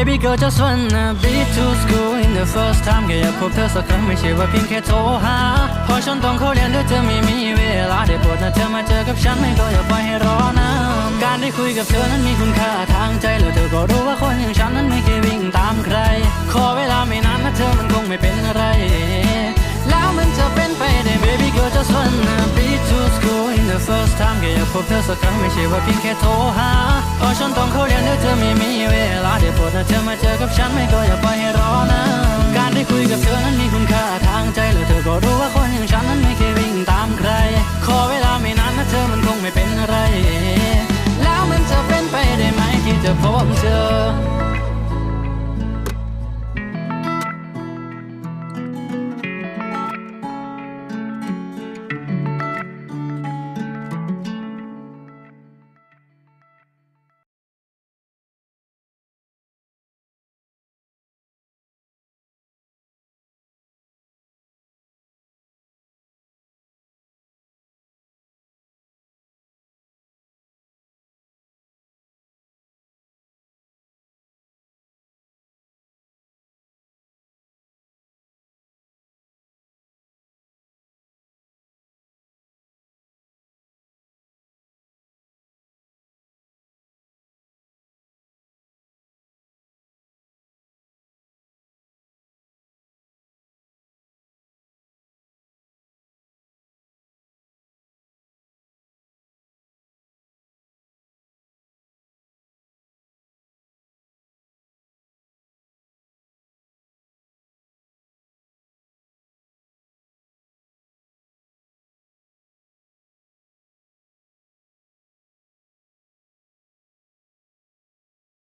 Baby girl just wanna be to school in the first time แค่อยากพบเธอสักครั้งไม่ใช่ว่าเพียงแค่โทรหาเพราะฉันต้องเข้าเรียนด้วยเธอไม่มีเวลาได้โปรดนะเธอมาเจอกับฉันไม่ก็อย่าปล่อยให้รอนานการได้คุยกับเธอนั้นมีคุณค่าทางใจแล้วเธอก็รู้ว่าคนอย่างฉันนั้นไม่เคยวิ่งตามใคร ขอเวลาไม่นานนะเธอมันคงไม่เป็นอะไรแล้วมันจะเป็นไปได้ baby girl just wanna be to school in the first time แค่อยากพบเธอสักครั้งไม่ใช่ว่าเพียงแค่โทรหาเพราะฉันต้องเข้าเรียนด้วยเธอไม่มีเวลา ได้โปรดนะเธอมาเจอกับฉันไม่ก็อย่าปล่อยให้รอนะ การได้คุยกับเธอนั้นมีคุณค่าทางใจแล้วเธอก็รู้ว่าคนอย่างฉันนั้นไม่เคยวิ่งตามใคร ขอเวลาไม่นานนะเธอมันคงไม่เป็นอะไร แล้วมันจะเป็นไปได้ไหมที่จะพบเจอ